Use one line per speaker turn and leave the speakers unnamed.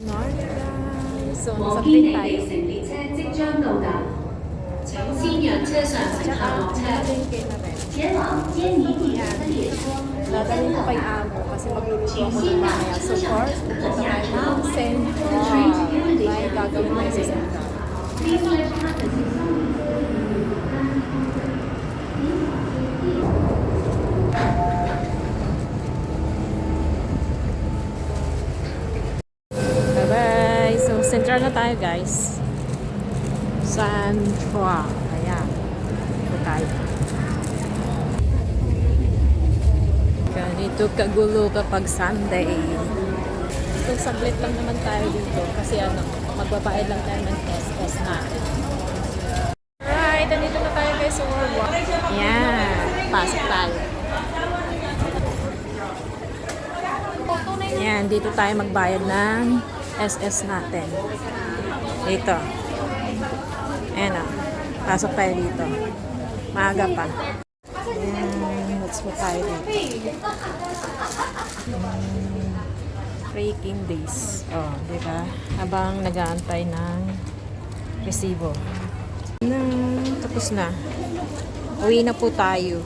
Morning guys! So,
和
nasa
堅
train
尼
tayo.
地城列車即將到達，請先讓車上乘客落車，
Nalingke na rin.
前往堅尼地城的列車
Dadalhin ko kay Amo kasi magluluto
請
ako
先
ng
讓
mamaya.
車
So,
上
first,
乘客
pupunta
下
tayo
車
ng。
The train
Central na tayo guys. Central. Ayan. Ito tayo. Ganito kagulo kapag Sunday. So, saglit lang naman tayo dito kasi ano, magbabayad lang tayo ng SS natin. Alright, nandito na tayo guys sa World War. Yan, pasok tayo. Yan, dito tayo magbayad ng SS natin. Dito. Ayan o. Pasok tayo dito. Maaga pa. Let's go tayo dito. Freaking days. Oh, di ba? Habang nag-aantay ng resibo. Na, tapos na. Uwi na po tayo.